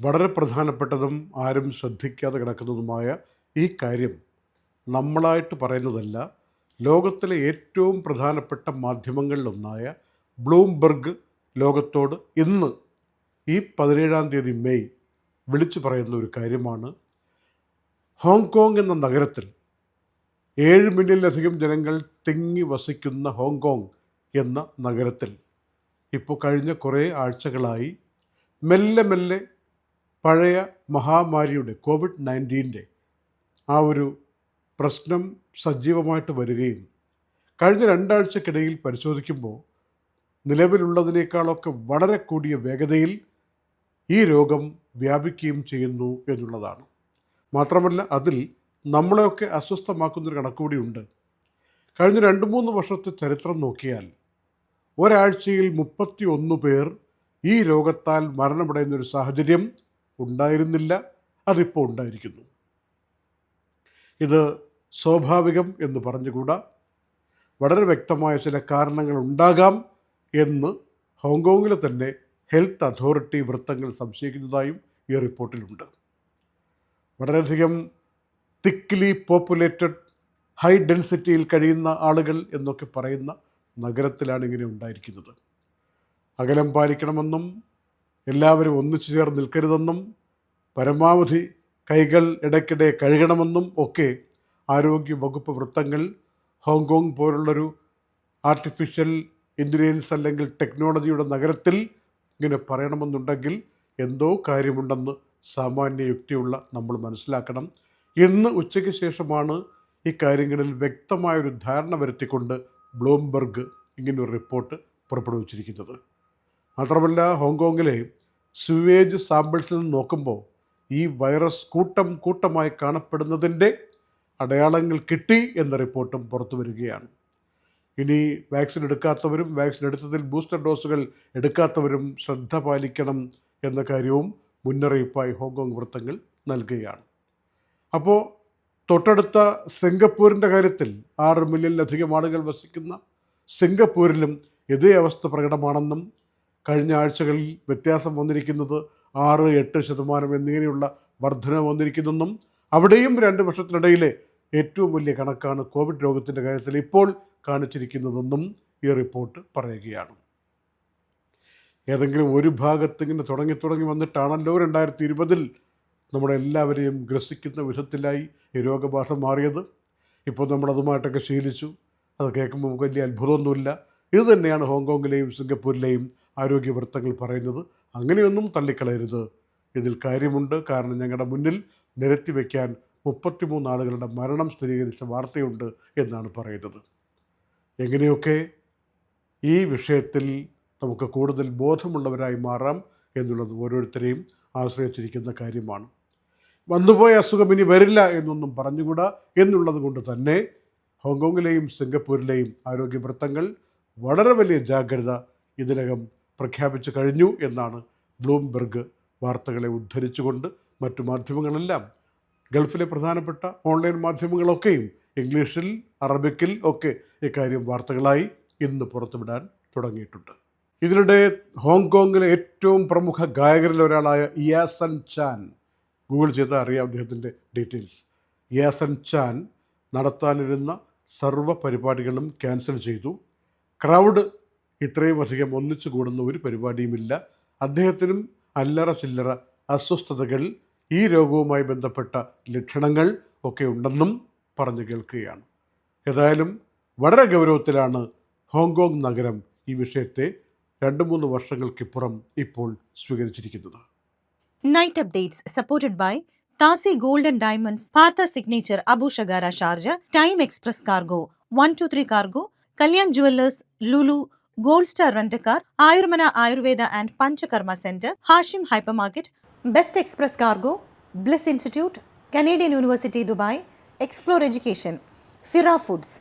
വളരെ പ്രധാനപ്പെട്ടതും ആരും ശ്രദ്ധിക്കാതെ കിടക്കുന്നതുമായ ഈ കാര്യം നമ്മളായിട്ട് പറയുന്നതല്ല. ലോകത്തിലെ ഏറ്റവും പ്രധാനപ്പെട്ട മാധ്യമങ്ങളിലൊന്നായ ബ്ലൂംബർഗ് ലോകത്തോട് ഇന്ന് ഈ പതിനേഴാം തീയതി മെയ് വിളിച്ചു പറയുന്ന ഒരു കാര്യമാണ്. ഹോങ്കോങ് എന്ന നഗരത്തിൽ ഏഴ് മില്യണിലധികം ജനങ്ങൾ തിങ്ങി വസിക്കുന്ന ഹോങ്കോങ് എന്ന നഗരത്തിൽ ഇപ്പോൾ കഴിഞ്ഞ കുറേ ആഴ്ചകളായി മെല്ലെ മെല്ലെ പഴയ മഹാമാരിയുടെ കോവിഡ് നയന്റീന്റെ ആ ഒരു പ്രശ്നം സജീവമായിട്ട് വരികയും കഴിഞ്ഞ രണ്ടാഴ്ചക്കിടയിൽ പരിശോധിക്കുമ്പോൾ നിലവിലുള്ളതിനേക്കാളൊക്കെ വളരെ കൂടിയ വേഗതയിൽ ഈ രോഗം വ്യാപിക്കുകയും ചെയ്യുന്നു എന്നുള്ളതാണ്. മാത്രമല്ല അതിൽ നമ്മളെയൊക്കെ അസ്വസ്ഥമാക്കുന്നൊരു കണക്കുകൂടിയുണ്ട് കഴിഞ്ഞ രണ്ട് മൂന്ന് വർഷത്തെ ചരിത്രം നോക്കിയാൽ ഒരാഴ്ചയിൽ മുപ്പത്തി ഒന്ന് പേർ ഈ രോഗത്താൽ മരണമടയുന്നൊരു സാഹചര്യം ഉണ്ടായിരുന്നില്ല അതിപ്പോൾ ഉണ്ടായിരിക്കുന്നു. ഇത് സ്വാഭാവികം എന്ന് പറഞ്ഞുകൂടാ. വളരെ വ്യക്തമായ ചില കാരണങ്ങൾ ഉണ്ടാകാം എന്ന് ഹോങ്കോങ്ങിലെ തന്നെ ഹെൽത്ത് അതോറിറ്റി വൃത്തങ്ങൾ സംശയിക്കുന്നതായും ഈ റിപ്പോർട്ടിലുണ്ട്. വളരെയധികം തിക്ലി പോപ്പുലേറ്റഡ് ഹൈ ഡെൻസിറ്റിയിൽ കഴിയുന്ന ആളുകൾ എന്നൊക്കെ പറയുന്ന നഗരത്തിലാണ് ഇങ്ങനെ ഉണ്ടായിരിക്കുന്നത്. അകലം പാലിക്കണമെന്നും എല്ലാവരും ഒന്നിച്ചു ചേർന്ന് നിൽക്കരുതെന്നും പരമാവധി കൈകൾ ഇടയ്ക്കിടെ കഴുകണമെന്നും ഒക്കെ ആരോഗ്യ വകുപ്പ് വൃത്തങ്ങൾ ഹോങ്കോങ് പോലുള്ളൊരു ആർട്ടിഫിഷ്യൽ ഇന്റലിജൻസ് അല്ലെങ്കിൽ ടെക്നോളജിയുടെ നഗരത്തിൽ ഇങ്ങനെ പറയണമെന്നുണ്ടെങ്കിൽ എന്തോ കാര്യമുണ്ടെന്ന് സാമാന്യ യുക്തിയുള്ള നമ്മൾ മനസ്സിലാക്കണം. ഇന്ന് ഉച്ചയ്ക്ക് ശേഷമാണ് ഈ കാര്യങ്ങളിൽ വ്യക്തമായൊരു ധാരണ വരുത്തിക്കൊണ്ട് ബ്ലൂംബർഗ് ഇങ്ങനൊരു റിപ്പോർട്ട് പുറപ്പെടുവിച്ചിരിക്കുന്നത്. മാത്രമല്ല ഹോങ്കോങ്ങിലെ സ്യുവേജ് സാമ്പിൾസിൽ നിന്ന് നോക്കുമ്പോൾ ഈ വൈറസ് കൂട്ടം കൂട്ടമായി കാണപ്പെടുന്നതിന്റെ അടയാളങ്ങൾ കിട്ടി എന്ന റിപ്പോർട്ടും പുറത്തു വരികയാണ്. ഇനി വാക്സിൻ എടുക്കാത്തവരും വാക്സിൻ എടുത്തതിൽ ബൂസ്റ്റർ ഡോസുകൾ എടുക്കാത്തവരും ശ്രദ്ധ പാലിക്കണം എന്ന കാര്യവും മുന്നറിയിപ്പായി ഹോങ്കോങ് വൃത്തങ്ങൾ നൽകുകയാണ്. അപ്പോൾ തൊട്ടടുത്ത സിംഗപ്പൂരിന്റെ കാര്യത്തിൽ ആറ് മില്യണിലധികം ആളുകൾ വസിക്കുന്ന സിംഗപ്പൂരിലും ഇതേ അവസ്ഥ പ്രകടമാണെന്നും കഴിഞ്ഞ ആഴ്ചകളിൽ വ്യത്യാസം വന്നിരിക്കുന്നത് ആറ് എട്ട് ശതമാനം എന്നിങ്ങനെയുള്ള വർധന വന്നിരിക്കുന്നെന്നും അവിടെയും രണ്ട് വർഷത്തിനിടയിലെ ഏറ്റവും വലിയ കണക്കാണ് കോവിഡ് രോഗത്തിന്റെ കാര്യത്തിൽ ഇപ്പോൾ കാണിച്ചിരിക്കുന്നതെന്നും ഈ റിപ്പോർട്ട് പറയുകയാണ്. ഏതെങ്കിലും ഒരു ഭാഗത്ത് ഇങ്ങനെ തുടങ്ങി തുടങ്ങി വന്നിട്ടാണല്ലോ രണ്ടായിരത്തി ഇരുപതിൽ നമ്മുടെ എല്ലാവരെയും ഗ്രസിക്കുന്ന വിധത്തിലായി ഈ രോഗബാധ മാറിയത്. ഇപ്പോൾ നമ്മളതുമായിട്ടൊക്കെ ശീലിച്ചു. അത് കേൾക്കുമ്പോൾ നമുക്ക് വലിയ അത്ഭുതമൊന്നുമില്ല. ഇത് തന്നെയാണ് ഹോങ്കോങ്ങിലെയും സിംഗപ്പൂരിലെയും ആരോഗ്യ വൃത്തങ്ങൾ പറയുന്നത് അങ്ങനെയൊന്നും തള്ളിക്കളയരുത്. ഇതിൽ കാര്യമുണ്ട്. കാരണം ഞങ്ങളുടെ മുന്നിൽ നിരത്തി വയ്ക്കാൻ മുപ്പത്തിമൂന്ന് ആളുകളുടെ മരണം സ്ഥിരീകരിച്ച വാർത്തയുണ്ട് എന്നാണ് പറയുന്നത്. എങ്ങനെയൊക്കെ ഈ വിഷയത്തിൽ നമുക്ക് കൂടുതൽ ബോധമുള്ളവരായി മാറാം എന്നുള്ളത് ഓരോരുത്തരെയും ആശ്രയിച്ചിരിക്കുന്ന കാര്യമാണ്. വന്നുപോയ അസുഖം ഇനി വരില്ല എന്നൊന്നും പറഞ്ഞുകൂടാ എന്നുള്ളത് കൊണ്ട് തന്നെ ഹോങ്കോങ്ങിലെയും സിംഗപ്പൂരിലെയും ആരോഗ്യ വൃത്തങ്ങൾ വളരെ വലിയ ജാഗ്രത ഇതിനകം പ്രഖ്യാപിച്ചു കഴിഞ്ഞു എന്നാണ് ബ്ലൂംബെർഗ് വാർത്തകളെ ഉദ്ധരിച്ചുകൊണ്ട് മറ്റു മാധ്യമങ്ങളെല്ലാം. ഗൾഫിലെ പ്രധാനപ്പെട്ട ഓൺലൈൻ മാധ്യമങ്ങളൊക്കെയും ഇംഗ്ലീഷിൽ അറബിക്കിൽ ഒക്കെ ഇക്കാര്യം വാർത്തകളായി ഇന്ന് പുറത്തുവിടാൻ തുടങ്ങിയിട്ടുണ്ട്. ഇതിനിടെ ഹോങ്കോങ്ങിലെ ഏറ്റവും പ്രമുഖ ഗായകരിൽ ഒരാളായ ഇയാസൻ ചാൻ. ഗൂഗിൾ ചെയ്താൽ അറിയാം അദ്ദേഹത്തിന്റെ ഡീറ്റെയിൽസ്. ഇയാസൻ ചാൻ നടത്താനിരുന്ന സർവ പരിപാടികളും ക്യാൻസൽ ചെയ്തു. ക്രൗഡ് ഇത്രയും അധികം ഒന്നിച്ചു കൂടുന്ന ഒരു പരിപാടിയുമില്ല. അദ്ദേഹത്തിനും അല്ലറ ചില്ലറ അസ്വസ്ഥതകൾ ഈ രോഗവുമായി ബന്ധപ്പെട്ട ലക്ഷണങ്ങൾ ഒക്കെ ഉണ്ടെന്നും പറഞ്ഞു കേൾക്കുകയാണ്. ഏതായാലും വളരെ ഗൗരവത്തിലാണ് ഹോങ്കോങ് നഗരം ഈ വിഷയത്തെ രണ്ട് മൂന്ന് വർഷങ്ങൾക്കിപ്പുറം ഇപ്പോൾ സ്വീകരിച്ചിരിക്കുന്നത്. Night updates supported by Thasi gold and diamonds and Diamonds, Partha Signature Abu Shagara Sharjah, Time Express Cargo, 123 Cargo, Kalyan Jewelers, gold star rent a car Ayurmana Ayurveda and panchakarma centre Hashim hypermarket best express cargo bliss institute Canadian university Dubai explore education ഫിറ foods